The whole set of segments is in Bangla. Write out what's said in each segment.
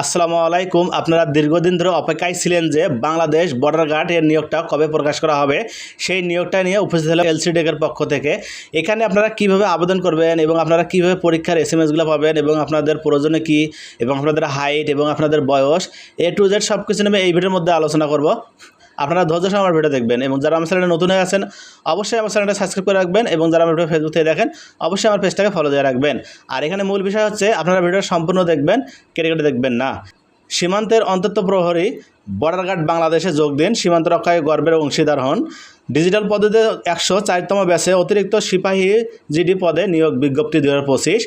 আসসালামু আলাইকুম। আপনারা দীর্ঘদিন ধরে অপেক্ষায় ছিলেন যে বাংলাদেশ বর্ডার গার্ড এর নিয়োগটা কবে প্রকাশ করা হবে, সেই নিয়োগটা নিয়ে উপস্থিত হলো এলসিডেকের পক্ষ থেকে। এখানে আপনারা কীভাবে আবেদন করবেন এবং আপনারা কীভাবে পরীক্ষার এস এম এসগুলো পাবেন এবং আপনাদের প্রয়োজনে কি এবং আপনাদের হাইট এবং আপনাদের বয়স, এ টু জেড সব কিছু নিয়ে এই ভিডিওর মধ্যে আলোচনা করব। আপনারা ধৈর্য সহ আমার ভিডিও দেখবেন এবং যারা আমার চ্যানেলে নতুন হয়ে আছেন, অবশ্যই আমার চ্যানেলটা সাবস্ক্রাইব করে রাখবেন এবং যারা আমার ভিডিও ফেসবুক থেকে দেখেন, অবশ্যই আমার পেজটাকে ফলো দিয়ে রাখবেন। আর এখানে মূল বিষয় হচ্ছে আপনারা ভিডিও সম্পূর্ণ দেখবেন কেটে কেটে দেখবেন না। সীমান্তের অন্তত প্রহরী বর্ডার গার্ড বাংলাদেশে যোগ দিন, সীমান্ত রক্ষায় গর্বের অংশীদার হন। ডিজিটাল পদ্ধতিতে একশো চারতম ব্যাচে অতিরিক্ত সিপাহী জিডি পদে নিয়োগ বিজ্ঞপ্তি দু হাজার পঁচিশ।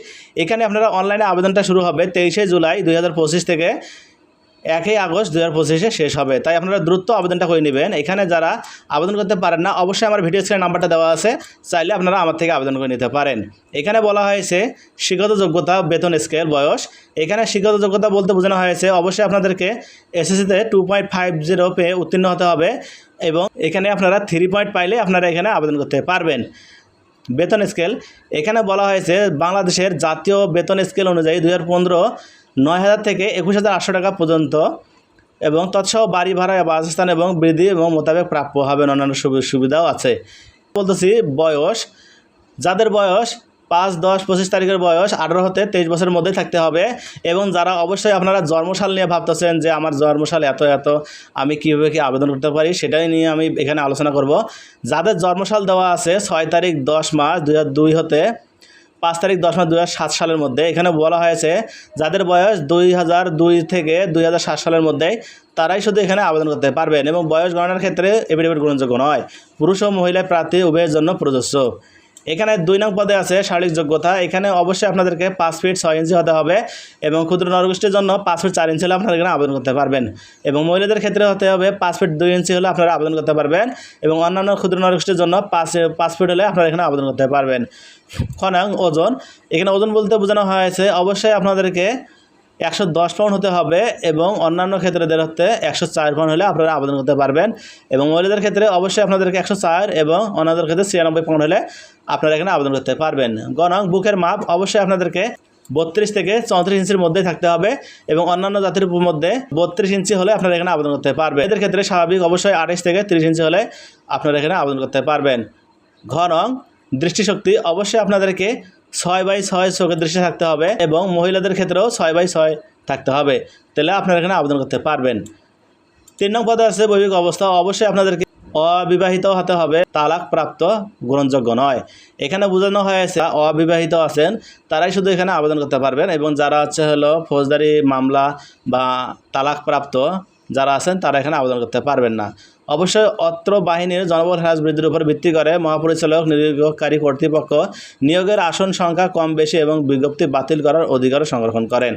এখানে আপনারা অনলাইনে আবেদনটা শুরু হবে তেইশে জুলাই দুই হাজার পঁচিশ থেকে। একই আগস্ট দু হাজার পঁচিশে শেষ হবে। তাই আপনারা দ্রুত আবেদনটা করে নেবেন। এখানে যারা আবেদন করতে পারেন না, অবশ্যই আমার ভিডিও স্ক্রিনে নাম্বারটা দেওয়া আছে। চাইলে আপনারা আমার থেকে আবেদন করে নিতে পারেন। এখানে বলা হয়েছে শিক্ষত যোগ্যতা, বেতন স্কেল, বয়স। এখানে শিক্ষত যোগ্যতা বলতে বোঝানো হয়েছে, অবশ্যই আপনাদেরকে এসএসসিতে টু পয়েন্ট ফাইভ জিরো পেয়ে উত্তীর্ণ হতে হবে এবং এখানে আপনারা থ্রি পয়েন্ট পাইলে আপনারা এখানে আবেদন করতে পারবেন। বেতন স্কেল। এখানে বলা হয়েছে, বাংলাদেশের জাতীয় বেতন স্কেল অনুযায়ী দুই হাজার পনেরো নয় হাজার থেকে একুশ হাজার আটশো টাকা পর্যন্ত এবং তৎসহ বাড়ি ভাড়া, বাসস্থান এবং বৃদ্ধি এবং মোতাবেক প্রাপ্য হবেন অন্যান্য সুবি- সুবিধাও আছে। বলতেছি, বয়স। যাদের বয়স পাঁচ, দশ, পঁচিশ তারিখের বয়স, আঠারো হতে তেইশ বছরের মধ্যেই থাকতে হবে এবং যারা অবশ্যই আপনারা জন্মসাল নিয়ে ভাবতেছেন যে আমার জন্মসাল এত এত, আমি কীভাবে কি আবেদন করতে পারি সেটাই নিয়ে আমি এখানে আলোচনা করব। যাদের জন্মসাল দেওয়া আছে ছয় তারিখ দশ মাস দুই হাজার দুই হতে পাঁচ তারিখ দশ মাস দু হাজার সাত সালের মধ্যে। এখানে বলা হয়েছে, যাদের বয়স দুই হাজার দুই থেকে দুই হাজার সাত সালের মধ্যে, তারাই শুধু এখানে আবেদন করতে পারবেন এবং বয়স গণনার ক্ষেত্রে এফিডেভিট গ্রহণযোগ্য নয়। পুরুষ ও মহিলা প্রার্থী উভয়ের জন্য প্রযোজ্য। এখানে দুই নং পদে আছে শারীরিক যোগ্যতা। এখানে অবশ্যই আপনাদেরকে পাঁচ ফিট ছয় ইঞ্চি হতে হবে এবং ক্ষুদ্র নরগোষ্ঠীর জন্য পাঁচ ফিট চার ইঞ্চি হলে আপনারা এখানে আবেদন করতে পারবেন। এবং মহিলাদের ক্ষেত্রে হতে হবে পাঁচ ফিট দুই ইঞ্চি হলে আপনারা আবেদন করতে পারবেন এবং অন্যান্য ক্ষুদ্র নরগোষ্ঠীর জন্য পাঁচ পাঁচ ফিট হলে আপনারা এখানে আবেদন করতে পারবেন। খনাং ওজন। এখানে ওজন বলতে বোঝানো হয়েছে, অবশ্যই আপনাদেরকে একশো দশ পাউন্ড হতে হবে এবং অন্যান্য ক্ষেত্রেদের হতে একশো চার পাউন্ড হলে আপনারা আবেদন করতে পারবেন এবং মহিলাদের ক্ষেত্রে অবশ্যই আপনাদেরকে একশো চার এবং অন্যদের ক্ষেত্রে ছিয়ানব্বই পাউন্ড হলে আপনারা এখানে আবেদন করতে পারবেন। গণং বুকের মাপ অবশ্যই আপনাদেরকে বত্রিশ থেকে চৌত্রিশ ইঞ্চির মধ্যেই থাকতে হবে এবং অন্যান্য জাতির মধ্যে বত্রিশ ইঞ্চি হলে আপনারা এখানে আবেদন করতে পারবেন। এদের ক্ষেত্রে স্বাভাবিক অবশ্যই আঠাশ থেকে তিরিশ ইঞ্চি হলে আপনারা এখানে আবেদন করতে পারবেন। ঘনং দৃষ্টিশক্তি অবশ্যই আপনাদেরকে ছয় বাই ছয় চোখের দৃষ্টি থাকতে হবে এবং মহিলাদের ক্ষেত্রেও ছয় বাই ছয় থাকতে হবে। তাহলে আপনারা এখানে আবেদন করতে পারবেন। তিন নং পদে আছে বৈবিক অবস্থা। অবশ্যই আপনাদেরকে অবিবাহিত হতে হবে তালাক প্রাপ্ত গ্রহণযোগ্য নয়। এখানে বোঝানো হয়েছে অবিবাহিত আছেন, তারাই শুধু এখানে আবেদন করতে পারবেন এবং যারা হচ্ছে হলো ফৌজদারি মামলা বা তালাক প্রাপ্ত যারা আছেন তারা এখানে আবেদন করতে পারবেন না। অবশ্যই অত্র বাহিনীর জনবল হ্রাস বৃদ্ধির উপর ভিত্তি করে মহাপরিচালক নিয়োগকারী কর্তৃপক্ষ নিয়োগের আসন সংখ্যা কম বেশি এবং বিজ্ঞপ্তি বাতিল করার অধিকারও সংরক্ষণ করেন।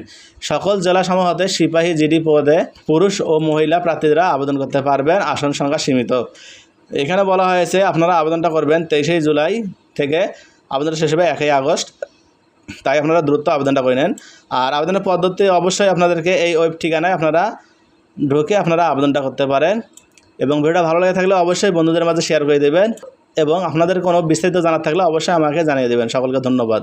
সকল জেলা সমূহতে সিপাহী জিডি পদে পুরুষ ও মহিলা প্রার্থীরা আবেদন করতে পারবেন, আসন সংখ্যা সীমিত। এখানে বলা হয়েছে, আপনারা আবেদনটা করবেন তেইশে জুলাই থেকে আবেদন শেষ হবে একই আগস্ট। তাই আপনারা দ্রুত আবেদনটা করে নেন। আর আবেদনের পদ্ধতি অবশ্যই আপনাদেরকে এই ওয়েব ঠিকানায় আপনারা ঢুকে আপনারা আবেদনটা করতে পারেন। এবং ভিডিওটা ভালো লাগে থাকলে অবশ্যই বন্ধুদের মাঝে শেয়ার করে দেবেন এবং আপনাদের কোনো বিস্তারিত জানার থাকলে অবশ্যই আমাকে জানিয়ে দেবেন। সকলকে ধন্যবাদ।